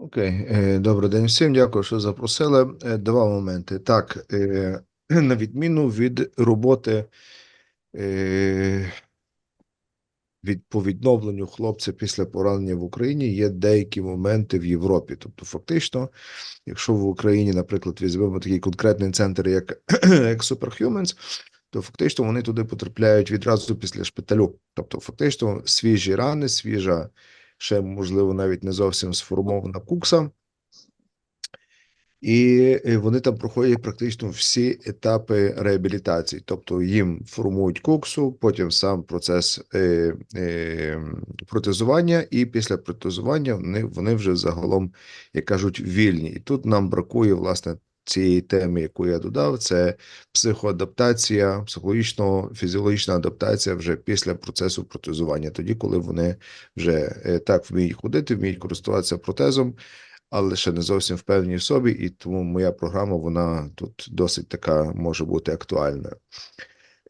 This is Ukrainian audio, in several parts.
Окей, е, добрий день всім. Дякую, що запросили. Е, Два моменти. Так, е, на відміну від роботи від по відновленню хлопця після поранення в Україні є деякі моменти в Європі. Тобто, фактично, якщо в Україні, наприклад, візьмемо такий конкретний центр, як, як Superhumans, то фактично вони туди потрапляють відразу після шпиталю. Тобто, фактично, свіжі рани, свіжа, ще можливо, навіть не зовсім сформована кукса. І е, вони там проходять практично всі етапи реабілітації, тобто їм формують коксу, потім сам процес е, е, протезування, і після протезування вони, вони вже загалом, як кажуть, вільні. І тут нам бракує власне цієї теми, яку я додав, це психоадаптація, психологічно-фізіологічна адаптація вже після процесу протезування, тоді, коли вони вже е, так вміють ходити, вміють користуватися протезом але ще не зовсім впевнені в собі, і тому моя програма вона тут досить така може бути актуальною.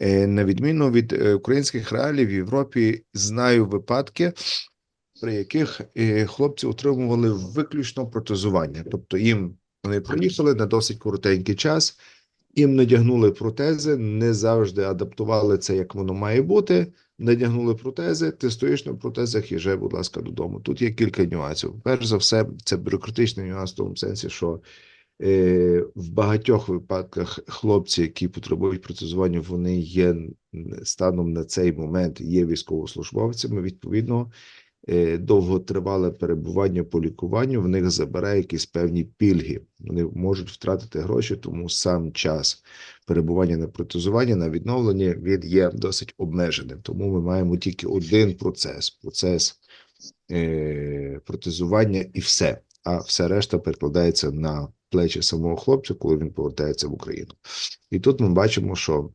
Е, На відміну від е, українських реалій в Європі, знаю випадки, при яких хлопці отримували виключно протезування. Тобто їм вони приїхали на досить коротенький час, їм надягнули протези, не завжди адаптували це, як воно має бути. Надягнули протези, ти стоїш на протезах, їжджай, будь ласка, додому. Тут є кілька нюансів. Перш за все, це бюрократичний нюанс в тому сенсі, що е, в багатьох випадках хлопці, які потребують протезування, вони є станом на цей момент є військовослужбовцями. Відповідно, довготривале перебування по лікуванню в них забирає якісь певні пільги. Вони можуть втратити гроші, тому сам час перебування на протезуванні, на відновленні він є досить обмеженим. Тому ми маємо тільки один процес: процес е, протезування і все. А все решта перекладається на плечі самого хлопця, коли він повертається в Україну. І тут ми бачимо, що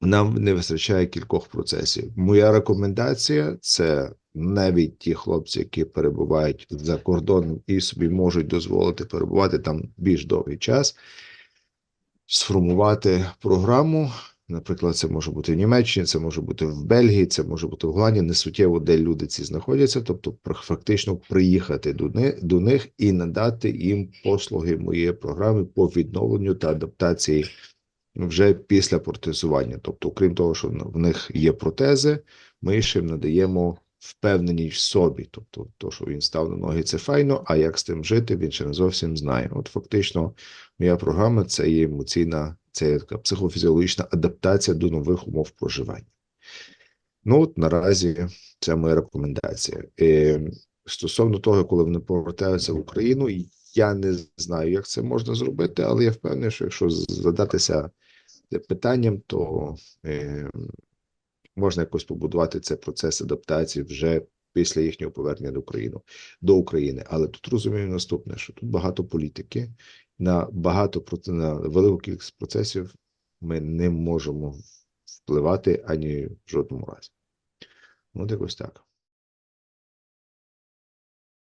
нам не вистачає кількох процесів. Моя рекомендація це навіть ті хлопці, які перебувають за кордоном і собі можуть дозволити перебувати там більш довгий час, сформувати програму. Наприклад, це може бути в Німеччині, це може бути в Бельгії, це може бути в Голландії, не суттєво, де люди ці знаходяться, тобто фактично приїхати до них, і надати їм послуги моєї програми по відновленню та адаптації вже після протезування. Тобто, крім того, що в них є протези, ми ще надаємо впевненість в собі. Тобто, то, що він став на ноги, це файно, а як з тим жити, він ще не зовсім знає. От фактично, моя програма це є емоційна, це є така психофізіологічна адаптація до нових умов проживання. Ну, от наразі це моя рекомендація. Е, стосовно того, коли вони повертаються в Україну, я не знаю, як це можна зробити, але я впевнений, що якщо задатися питанням, то е, можна якось побудувати цей процес адаптації вже після їхнього повернення до України до України. Але тут розумію наступне: що тут багато політики, на багато на велику кількість процесів ми не можемо впливати ані в жодному разі. Ну, якось так.